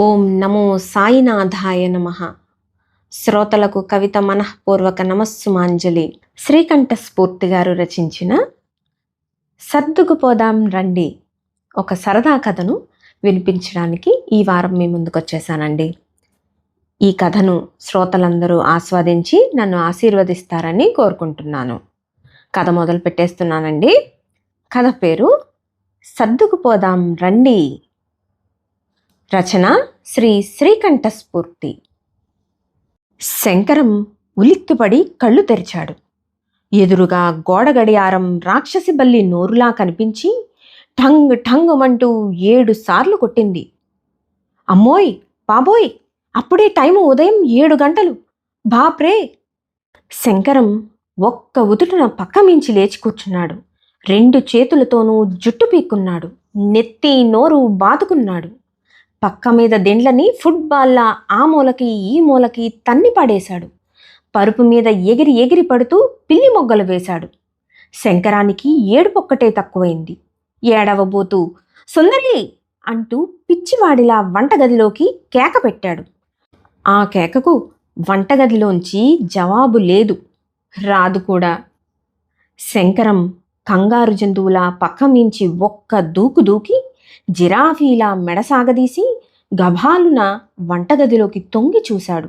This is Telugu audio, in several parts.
ఓం నమో సాయినాథాయ నమ. శ్రోతలకు కవిత మనఃపూర్వక నమస్సుమాంజలి. శ్రీకంఠ స్ఫూర్తి గారు రచించిన సర్దుకుపోదాం రండి ఒక సరదా కథను వినిపించడానికి ఈ వారం మీ ముందుకు వచ్చేసానండి ఈ కథను శ్రోతలందరూ ఆస్వాదించి నన్ను ఆశీర్వదిస్తారని కోరుకుంటున్నాను. కథ మొదలు పెట్టేస్తున్నానండి కథ పేరు సర్దుకుపోదాం రండి రచన శ్రీ శ్రీకంఠస్ఫూర్తి. శంకరం ఉలిక్కిపడి కళ్ళు తెరిచాడు. ఎదురుగా గోడ గడియారం రాక్షసి బల్లి నోరులా కనిపించి ఠంగ్ ఠంగుమంటూ ఏడు సార్లు కొట్టింది. అమ్మోయ్ బాబోయ్ అప్పుడే టైము ఉదయం ఏడు గంటలు. బాప్రే! శంకరం ఒక్క ఉదుటన పక్క మించి లేచి కూర్చున్నాడు. రెండు చేతులతోనూ జుట్టు పీక్కున్నాడు. నెత్తి నోరు బాదుకున్నాడు. పక్క మీద దెండ్లని ఫుట్బాల్లా ఆ మూలకి ఈ మూలకి తన్ని పడేశాడు. పరుపు మీద ఎగిరి ఎగిరి పడుతూ పిల్లి మొగ్గలు వేశాడు. శంకరానికి ఏడుపొక్కటే తక్కువైంది. ఏడవబోతూ సుందరి! అంటూ పిచ్చివాడిలా వంటగదిలోకి కేక పెట్టాడు. ఆ కేకకు వంటగదిలోంచి జవాబు లేదు. రాదు కూడా. శంకరం కంగారు జంతువులా పక్క మించి ఒక్క దూకు దూకి జిరాఫీలా మెడసాగదీసి గభాలున వంటగదిలోకి తొంగి చూశాడు.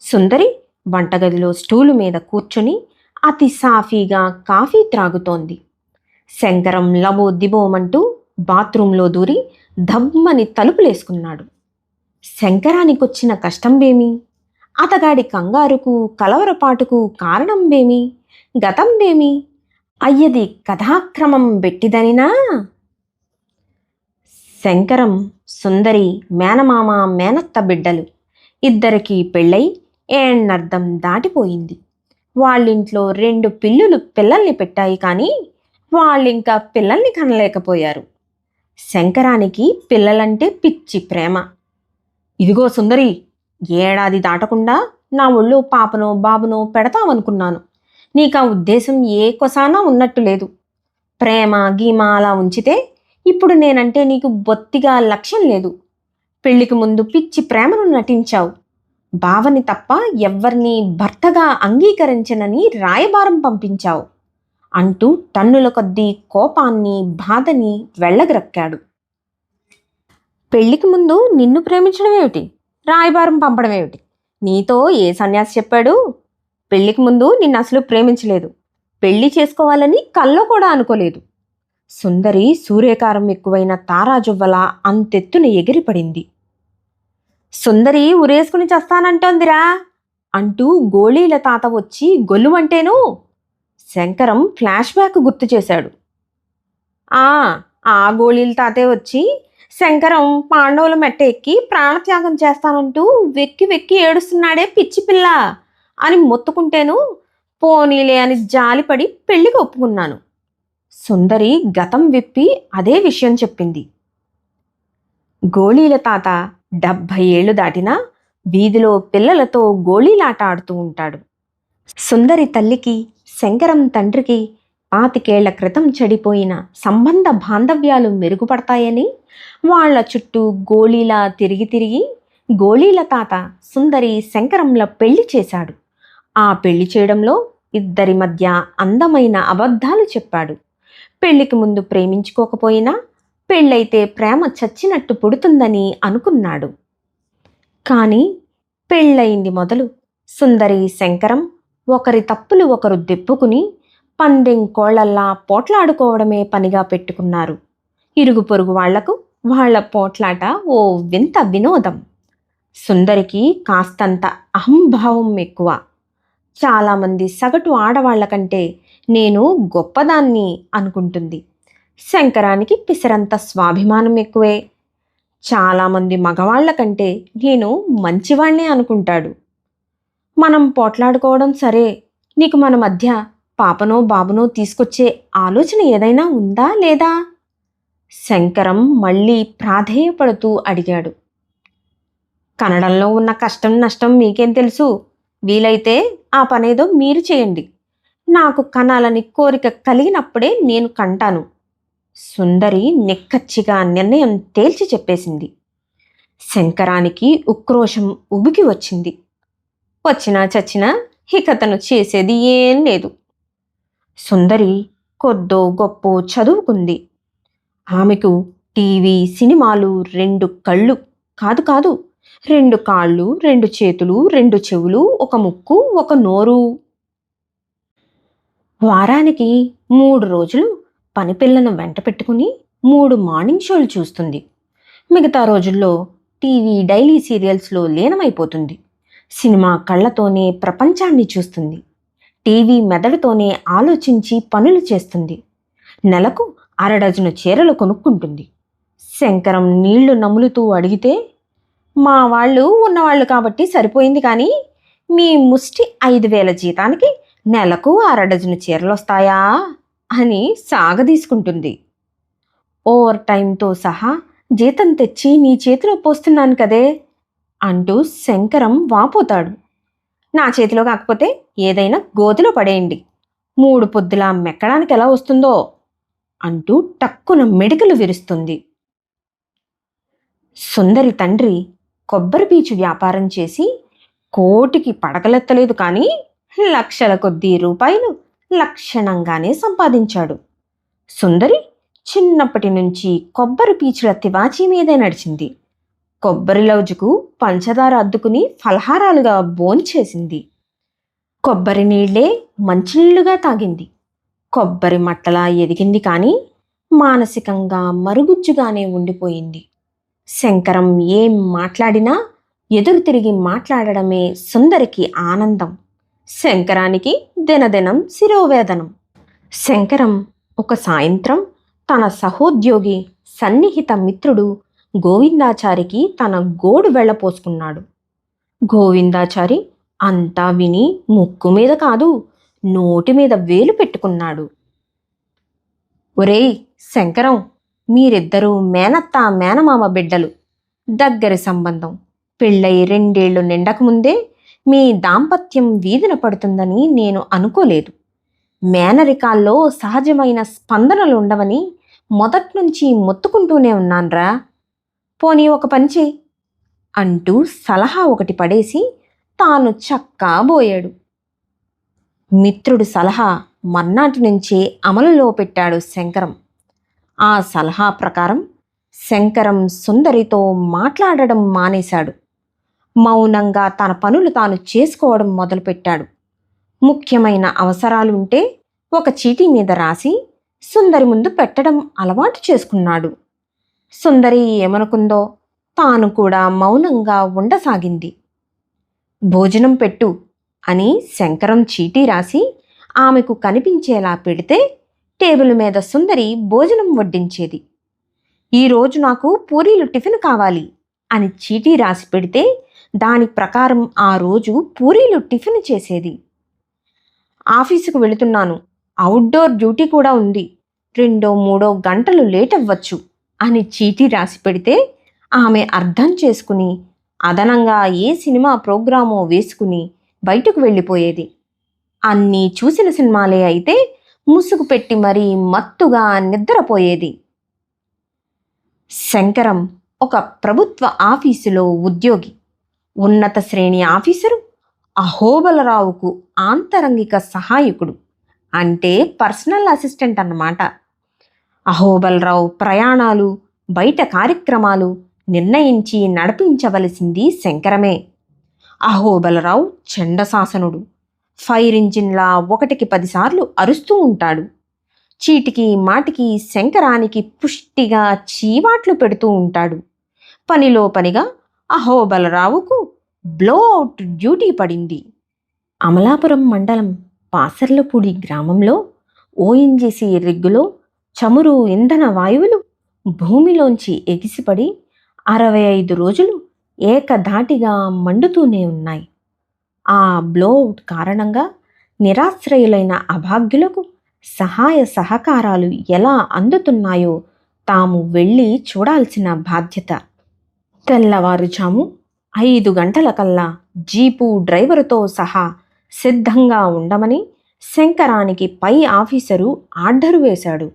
సుందరి వంటగదిలో స్టూలు మీద కూర్చుని అతి సాఫీగా కాఫీ త్రాగుతోంది. శంకరం లబో దిబోమంటూ బాత్రూంలో దూరి దమ్మని తలుపులేసుకున్నాడు. శంకరానికొచ్చిన కష్టంబేమి? అతగాడి కంగారుకు కలవరపాటుకు కారణంబేమి? గతంబేమి? అయ్యది కథాక్రమం బెట్టిదనినా? శంకరం సుందరి మేనమామ మేనత్త బిడ్డలు. ఇద్దరికి పెళ్ళై ఏణ్ణర్థం దాటిపోయింది. వాళ్ళింట్లో రెండు పిల్లులు పిల్లల్ని పెట్టాయి కానీ వాళ్ళింకా పిల్లల్ని కనలేకపోయారు. శంకరానికి పిల్లలంటే పిచ్చి ప్రేమ. ఇదిగో సుందరి ఏడాది దాటకుండా నా ఒళ్ళు పాపనో బాబునో పెడతామనుకున్నాను నీకు ఆ ఉద్దేశం ఏ కొసానా ఉన్నట్టు లేదు. ప్రేమ గీమ అలా ఉంచితే ఇప్పుడు నేనంటే నీకు బొత్తిగా లక్ష్యం లేదు. పెళ్ళికి ముందు పిచ్చి ప్రేమను నటించావు. బావని తప్ప ఎవ్వరినీ భర్తగా అంగీకరించనని రాయబారం పంపించావు. అంటూ టన్నుల కొద్దీ కోపాన్ని బాధని వెళ్ళగరక్కాడు. పెళ్ళికి ముందు నిన్ను ప్రేమించడం ఏమిటి? రాయబారం పంపడం ఏమిటి? నీతో ఏ సన్యాసి చెప్పాడు? పెళ్ళికి ముందు నిన్ను అసలు ప్రేమించలేదు. పెళ్ళి చేసుకోవాలని కల్లో కూడా అనుకోలేదు. సుందరి సూర్యకారం ఎక్కువైన తారాజువ్వల అంతెత్తున ఎగిరిపడింది. సుందరి ఉరేసుకుని చస్తానంటోందిరా అంటూ గోళీల తాత వచ్చి గొల్లుమంటేను శంకరం ఫ్లాష్ బ్యాక్ గుర్తు చేశాడు. ఆ ఆ గోళీల తాతే వచ్చి శంకరం పాండవుల మెట్ట ఎక్కి ప్రాణత్యాగం చేస్తానంటూ వెక్కి వెక్కి ఏడుస్తున్నాడే పిచ్చి పిల్ల అని మొత్తుకుంటేను పోనీలే అని జాలిపడి పెళ్ళికి ఒప్పుకున్నాను. సుందరి గతం విప్పి అదే విషయం చెప్పింది. గోళీల తాత డెబ్భై ఏళ్ళు దాటినా వీధిలో పిల్లలతో గోళీలాట ఆడుతూ ఉంటాడు. సుందరి తల్లికి శంకరం తండ్రికి పాతికేళ్ళ క్రితం చెడిపోయిన సంబంధ బాంధవ్యాలు మెరుగుపడతాయని వాళ్ళ చుట్టూ గోళీలా తిరిగి తిరిగి గోళీల తాత సుందరి శంకరంల పెళ్ళి చేశాడు. ఆ పెళ్ళి చేయడంలో ఇద్దరి మధ్య అందమైన అబద్ధాలు చెప్పాడు. పెళ్ళికి ముందు ప్రేమించుకోకపోయినా పెళ్ళైతే ప్రేమ చచ్చినట్టు పుడుతుందని అనుకున్నాడు. కానీ పెళ్ళయింది మొదలు సుందరి శంకరం ఒకరి తప్పులు ఒకరు దెప్పుకుని పందెం కోళ్ళల్లా పోట్లాడుకోవడమే పనిగా పెట్టుకున్నారు. ఇరుగు పొరుగు వాళ్ళకు వాళ్ళ పోట్లాట ఓ వింత వినోదం. సుందరికి కాస్తంత అహంభావం ఎక్కువ. చాలామంది సగటు ఆడవాళ్ళ కంటే నేను గొప్పదాన్ని అనుకుంటుంది. శంకరానికి పిసరంత స్వాభిమానం ఎక్కువే. చాలామంది మగవాళ్ళ కంటే నేను మంచివాణ్ణే అనుకుంటాడు. మనం పోట్లాడుకోవడం సరే నీకు మన మధ్య పాపనో బాబునో తీసుకొచ్చే ఆలోచన ఏదైనా ఉందా లేదా? శంకరం మళ్ళీ ప్రాధేయపడుతూ అడిగాడు. కన్నడంలో ఉన్న కష్టం నష్టం మీకేం తెలుసు? వీలైతే ఆ పనేదో మీరు చేయండి. నాకు కనాలని కోరిక కలిగినప్పుడే నేను కంటాను. సుందరి నిక్కచ్చిగా నిర్ణయం తేల్చి చెప్పేసింది. శంకరానికి ఉక్రోషం ఉబికి వచ్చింది. వచ్చినా చచ్చినా హికతను చేసేది ఏం లేదు. సుందరి కొద్దో గొప్ప చదువుకుంది. ఆమెకు టీవీ సినిమాలు రెండు కళ్ళు కాదు కాదు రెండు కాళ్ళు రెండు చేతులు రెండు చెవులు ఒక ముక్కు ఒక నోరు వారానికి మూడు రోజులు పనిపిల్లను వెంట పెట్టుకుని మూడు మార్నింగ్ షోలు చూస్తుంది. మిగతా రోజుల్లో టీవీ డైలీ సీరియల్స్లో లీనమైపోతుంది. సినిమా కళ్ళతోనే ప్రపంచాన్ని చూస్తుంది. టీవీ మెదడుతోనే ఆలోచించి పనులు చేస్తుంది. నెలకు అరడజను చీరలు కొనుక్కుంటుంది. శంకరం నీళ్ళు నములుతూ అడిగితే మా వాళ్ళు ఉన్నవాళ్ళు కాబట్టి సరిపోయింది కానీ మీ ముష్టి ఐదు వేల జీతానికి నెలకు అరడజను చీరలు వస్తాయా అని సాగదీసుకుంటుంది. ఓవర్ టైంతో సహా జీతం తెచ్చి నీ చేతిలో పోస్తున్నాను కదే అంటూ శంకరం వాపోతాడు. నా చేతిలో కాకపోతే ఏదైనా గోతిలో పడేయండి. మూడు పొద్దులా మెక్కడానికి ఎలా వస్తుందో అంటూ టక్కున మెడికలు విరుస్తుంది. సుందరి తండ్రి కొబ్బరి పీచు వ్యాపారం చేసి కోటికి పడగలెత్తలేదు కానీ లక్షల కొద్దీ రూపాయలు లక్షణంగానే సంపాదించాడు. సుందరి చిన్నప్పటి నుంచి కొబ్బరి పీచుల తివాచీ మీదే నడిచింది. కొబ్బరి లౌజుకు పంచదార అద్దుకుని ఫలహారాలుగా భోంచేసింది. కొబ్బరి నీళ్ళే మంచినీళ్ళుగా తాగింది. కొబ్బరి మట్టలా ఎదిగింది కానీ మానసికంగా మరుగుజ్జుగానే ఉండిపోయింది. శంకరం ఏం మాట్లాడినా ఎదురు తిరిగి మాట్లాడడమే సుందరికి ఆనందం. శంకరానికి దినదినం శిరోవేదనం. శంకరం ఒక సాయంత్రం తన సహోద్యోగి సన్నిహిత మిత్రుడు గోవిందాచారికి తన గోడు వెళ్ళపోసుకున్నాడు. గోవిందాచారి అంతా విని ముక్కు మీద కాదు నోటి మీద వేలు పెట్టుకున్నాడు. ఒరేయ్ శంకరం మీరిద్దరూ మేనత్త మేనమామ బిడ్డలు. దగ్గరి సంబంధం. పెళ్ళై రెండేళ్ళు నిండకముందే మీ దాంపత్యం వీధిన పడుతుందని నేను అనుకోలేదు. మేనరికాల్లో సహజమైన స్పందనలు ఉండవని మొదట్నుంచి మొత్తుకుంటూనే ఉన్నాన్రా. పోనీ ఒక పని చేయి అంటూ సలహా ఒకటి పడేసి తాను చక్కా బోయాడు మిత్రుడు సలహా మర్నాటి నుంచే అమలులో పెట్టాడు శంకరం. ఆ సలహా ప్రకారం శంకరం సుందరితో మాట్లాడడం మానేశాడు. మౌనంగా తన పనులు తాను చేసుకోవడం మొదలుపెట్టాడు. ముఖ్యమైన అవసరాలుంటే ఒక చీటీ మీద రాసి సుందరి ముందు పెట్టడం అలవాటు చేసుకున్నాడు. సుందరి ఏమనుకుందో తాను కూడా మౌనంగా ఉండసాగింది. భోజనం పెట్టు అని శంకరం చీటీ రాసి ఆమెకు కనిపించేలా పెడితే టేబుల్ మీద సుందరి భోజనం వడ్డించేది. ఈరోజు నాకు పూరీలు టిఫిన్ కావాలి అని చీటీ రాసి పెడితే దాని ప్రకారం ఆ రోజు పూరీలు టిఫిన్ చేసేది. ఆఫీసుకు వెళుతున్నాను. అవుట్డోర్ డ్యూటీ కూడా ఉంది. రెండో మూడో గంటలు లేట్ అవ్వచ్చు అని చీటీ రాసి పెడితే ఆమె అర్థం చేసుకుని అదనంగా ఏ సినిమా ప్రోగ్రామో వేసుకుని బయటకు వెళ్ళిపోయేది. అన్నీ చూసిన సినిమాలే అయితే ముసుగు పెట్టి మరీ మత్తుగా నిద్రపోయేది. శంకరం ఒక ప్రభుత్వ ఆఫీసులో ఉద్యోగి. ఉన్నత శ్రేణి ఆఫీసరు అహోబలరావుకు ఆంతరంగిక సహాయకుడు అంటే పర్సనల్ అసిస్టెంట్ అన్నమాట. అహోబలరావు ప్రయాణాలు బయట కార్యక్రమాలు నిర్ణయించి నడిపించవలసింది శంకరమే. అహోబలరావు చండశాసనుడు. ఫైర్ ఇంజిన్లా ఒకటికి పదిసార్లు అరుస్తూ ఉంటాడు. చీటికి మాటికి శంకరానికి పుష్టిగా చీవాట్లు పెడుతూ ఉంటాడు. పనిలో పనిగా అహోబలరావుకు బ్లోఅవుట్ డ్యూటీ పడింది. అమలాపురం మండలం పాసర్లపూడి గ్రామంలో ఓఎన్జీసీ రిగ్గులో చమురు ఇంధన వాయువులు భూమిలోంచి ఎగిసిపడి అరవై ఐదు రోజులు ఏకధాటిగా మండుతూనే ఉన్నాయి. ఆ బ్లోఅవుట్ కారణంగా నిరాశ్రయులైన అభాగ్యులకు సహాయ సహకారాలు ఎలా అందుతున్నాయో తాము వెళ్ళి చూడాల్సిన బాధ్యత. తెల్లవారుజాము ఐదు గంటలకల్లా జీపు డ్రైవరుతో సహా సిద్ధంగా ఉండమని శంకరానికి పై ఆఫీసరు ఆర్డరు వేశాడు.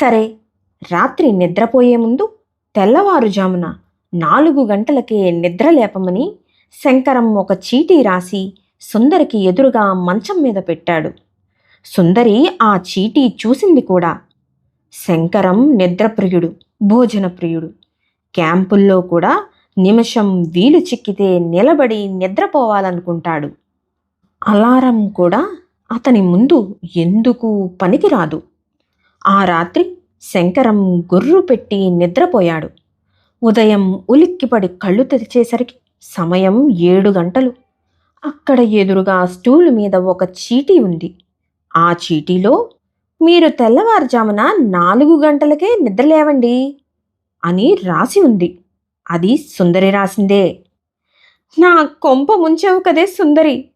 సరే రాత్రి నిద్రపోయే ముందు తెల్లవారుజామున నాలుగు గంటలకే నిద్రలేపమని శంకరం ఒక చీటీ రాసి సుందరికి ఎదురుగా మంచం మీద పెట్టాడు. సుందరి ఆ చీటీ చూసింది కూడా. శంకరం నిద్రప్రియుడు భోజనప్రియుడు. క్యాంపుల్లో కూడా నిమిషం వీలు చిక్కితే నిలబడి నిద్రపోవాలనుకుంటాడు. అలారం కూడా అతని ముందు ఎందుకు పనికిరాదు. ఆ రాత్రి శంకరం గుర్రు పెట్టి నిద్రపోయాడు. ఉదయం ఉలిక్కిపడి కళ్ళు తెరిచేసరికి సమయం ఏడు గంటలు. అక్కడ ఎదురుగా స్టూల్ మీద ఒక చీటీ ఉంది. ఆ చీటీలో మీరు తెల్లవారుజామున నాలుగు గంటలకే నిద్రలేవండి. అని రాసి ఉంది. అది సుందరి రాసిందే. నా కొంప ముంచావు కదే సుందరి.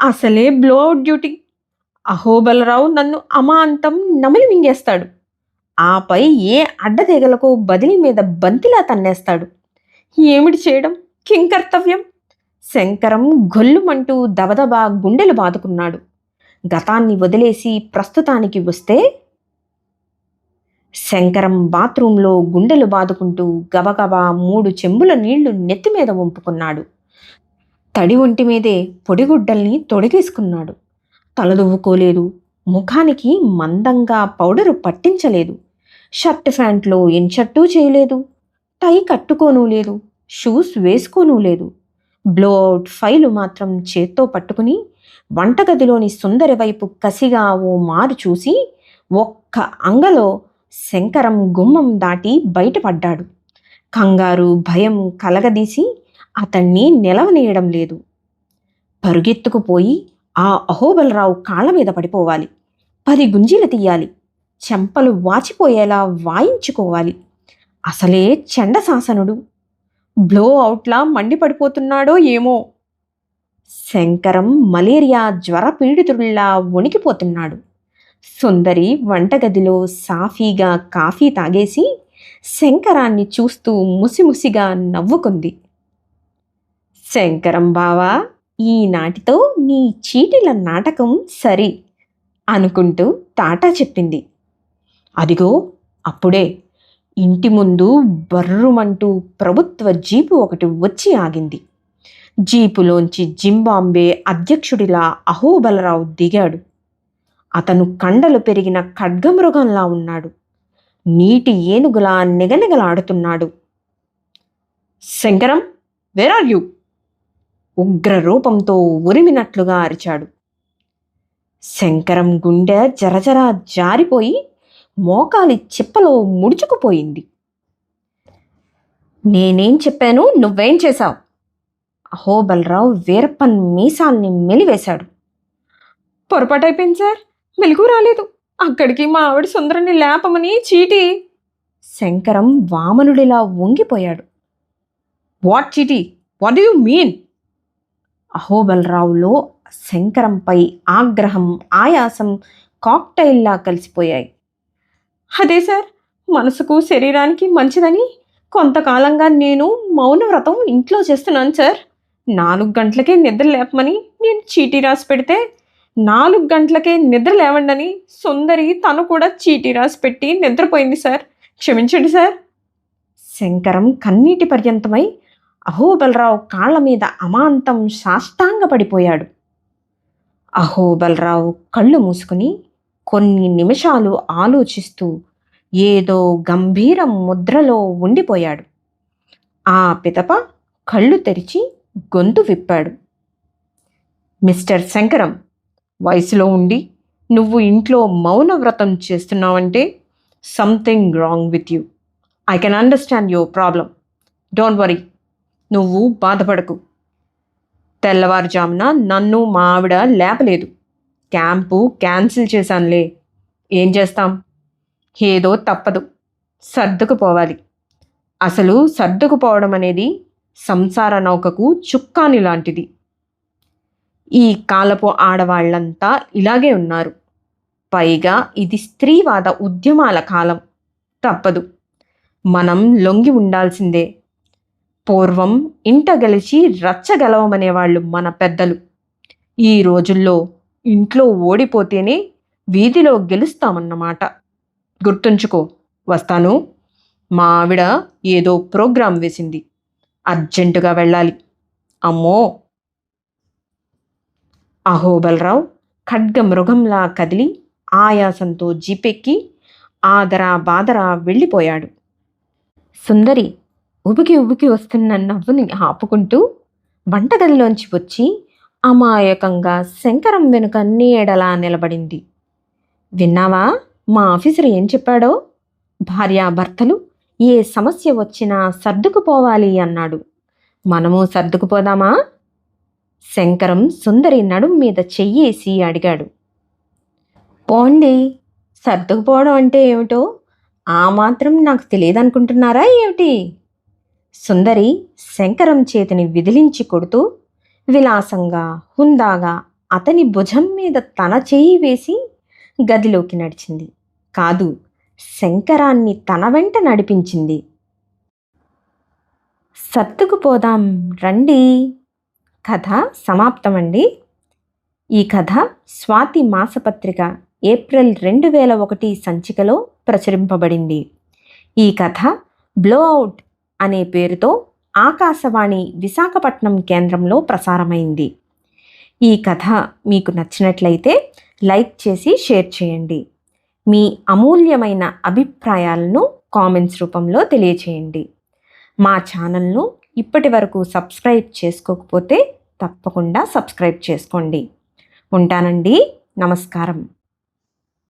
అసలే బ్లోఅవుట్ డ్యూటీ అహోబలరావు నన్ను అమాంతం నమిలి మింగేస్తాడు. ఆపై ఏ అడ్డతీగలకు బదిలీ మీద బంతిలా తన్నేస్తాడు. ఏమిటి చేయడం? కింకర్తవ్యం శంకరం గొల్లుమంటూ దబదబా గుండెలు బాదుకున్నాడు. గతాన్ని వదిలేసి ప్రస్తుతానికి వస్తే శంకరం బాత్రూంలో గుండెలు బాదుకుంటూ గబగబా మూడు చెంబుల నీళ్ళు నెత్తి మీద వంపుకున్నాడు. తడి ఒంటి మీదే పొడిగుడ్డల్ని తొడిగేసుకున్నాడు. తలదువ్వుకోలేదు. ముఖానికి మందంగా పౌడరు పట్టించలేదు. షర్ట్ ప్యాంట్లో ఇన్షర్టు చేయలేదు. టై కట్టుకోనూ లేదు. షూస్ వేసుకోనూ లేదు. బ్లోఅవుట్ ఫైలు మాత్రం చేత్తో పట్టుకుని వంటగదిలోని సుందరి వైపు కసిగా ఓ మారు చూసి ఒక్క అంగలో శంకరం గుమ్మం దాటి బయటపడ్డాడు. కంగారు భయం కలగదీసి అతన్ని నిలవనీయడం లేదు. పరుగెత్తుకుపోయి ఆ అహోబలరావు కాళ్ళ మీద పడిపోవాలి. పది గుంజీలు తీయాలి. చెంపలు వాచిపోయేలా వాయించుకోవాలి. అసలే చండశాసనుడు. బ్లో అవుట్లా మండిపడిపోతున్నాడో ఏమో. శంకరం మలేరియా జ్వర పీడితుడిలా వణికిపోతున్నాడు. సుందరి వంటగదిలో సాఫీగా కాఫీ తాగేసి శంకరాన్ని చూస్తూ ముసిముసిగా నవ్వుకుంది. శంకరం బావా ఈనాటితో నీ చీటిల నాటకం సరి అనుకుంటూ టాటా చెప్పింది. అదిగో అప్పుడే ఇంటి ముందు బర్రుమంటూ ప్రభుత్వ జీపు ఒకటి వచ్చి ఆగింది. జీపులోంచి జింబాంబే అధ్యక్షుడిలా అహోబలరావు దిగాడు. అతను కండలు పెరిగిన ఖడ్గమృగంలా ఉన్నాడు. నీటి ఏనుగులా నిగనిగలాడుతున్నాడు. శంకరం వేర్ ఆర్ యూ ఉగ్ర రూపంతో ఉరిమినట్లుగా అరిచాడు. శంకరం గుండె జరజర జారిపోయి మోకాలి చిప్పలో ముడుచుకుపోయింది. నేనేం చెప్పాను? నువ్వేం చేశావు? అహోబలరావు వీరప్పన్ మీసాల్ని మెలివేశాడు. పొరపాటైపోయింది సార్. వెలుగు రాలేదు. అక్కడికి మా ఆవిడ సుందరని లేపమని చీటీ శంకరం వామనుడిలా వంగిపోయాడు. వాట్ చీటీ? What do you mean? అహోబలరావులో శంకరంపై ఆగ్రహం ఆయాసం కాక్టైల్లా కలిసిపోయాయి. అదే సార్ మనసుకు శరీరానికి మంచిదని కొంతకాలంగా నేను మౌన వ్రతం ఇంట్లో చేస్తున్నాను సార్. నాలుగు గంటలకే నిద్ర లేపమని నేను చీటీ రాసి పెడితే నాలుగు గంటలకే నిద్ర లేవండని సుందరి తను కూడా చీటీ రాసి పెట్టి నిద్రపోయింది సార్. క్షమించండి సార్. శంకరం కన్నీటి పర్యంతమై అహోబలరావు కాళ్ళ మీద అమాంతం సాష్టాంగపడిపోయాడు. అహోబలరావు కళ్ళు మూసుకుని కొన్ని నిమిషాలు ఆలోచిస్తూ ఏదో గంభీర ముద్రలో ఉండిపోయాడు. ఆ పితప కళ్ళు తెరిచి గొంతు విప్పాడు. మిస్టర్ శంకరం వయసులో ఉండి నువ్వు ఇంట్లో మౌన వ్రతం చేస్తున్నావంటే something wrong with you I can understand your problem don't worry నువ్వు బాధపడకు. తెల్లవారుజామున నన్ను మా ఆవిడ లేపలేదు. Camp cancel చేశానులే. ఏం చేస్తాం? ఏదో తప్పదు. సర్దుకుపోవాలి. అసలు సర్దుకుపోవడం అనేది సంసార నౌకకు చుక్కాని లాంటిది ఈ కాలపు ఆడవాళ్ళంతా ఇలాగే ఉన్నారు. పైగా ఇది స్త్రీవాద ఉద్యమాల కాలం. తప్పదు. మనం లొంగి ఉండాల్సిందే. పూర్వం ఇంట గెలిచి రచ్చగలవమనేవాళ్ళు మన పెద్దలు. ఈ రోజుల్లో ఇంట్లో ఓడిపోతేనే వీధిలో గెలుస్తామన్నమాట. గుర్తుంచుకో వస్తాను. మా ఆవిడ ఏదో ప్రోగ్రాం వేసింది. అర్జెంటుగా వెళ్ళాలి. అమ్మో! అహోబలరావు ఖడ్గ మృగంలా కదిలి ఆయాసంతో జీపెక్కి ఆదరా బాదరా వెళ్ళిపోయాడు. సుందరి ఉబికి ఉబికి వస్తున్న నవ్వుని ఆపుకుంటూ వంటగదిలోంచి వచ్చి అమాయకంగా శంకరం వెనుక నీడలా నిలబడింది. విన్నావా? మా ఆఫీసర్ ఏం చెప్పాడో? భార్యాభర్తలు ఏ సమస్య వచ్చినా సర్దుకుపోవాలి అన్నాడు. మనము సర్దుకుపోదామా? శంకరం సుందరి నడుం మీద చెయ్యేసి అడిగాడు. పోండి సర్దుకుపోవడం అంటే ఏమిటో ఆ మాత్రం నాకు తెలియదనుకుంటున్నారా ఏమిటి? సుందరి శంకరం చేతిని విదిలించి కొడుతూ విలాసంగా హుందాగా అతని భుజం మీద తన చెయ్యి వేసి గదిలోకి నడిచింది. కాదు శంకరాన్ని తన వెంట నడిపించింది. సర్దుకుపోదాం రండి. కథ సమాప్తమండి. ఈ కథ స్వాతి మాసపత్రిక ఏప్రిల్ రెండు వేల ఒకటి సంచికలో ప్రచురింపబడింది. ఈ కథ బ్లోఅవుట్ అనే పేరుతో ఆకాశవాణి విశాఖపట్నం కేంద్రంలో ప్రసారమైంది. ఈ కథ మీకు నచ్చినట్లయితే లైక్ చేసి షేర్ చేయండి. మీ అమూల్యమైన అభిప్రాయాలను కామెంట్స్ రూపంలో తెలియచేయండి. మా ఛానల్ను ఇప్పటి వరకు సబ్స్క్రైబ్ చేసుకోకపోతే తప్పకుండా సబ్స్క్రైబ్ చేసుకోండి. ఉంటానండి. నమస్కారం.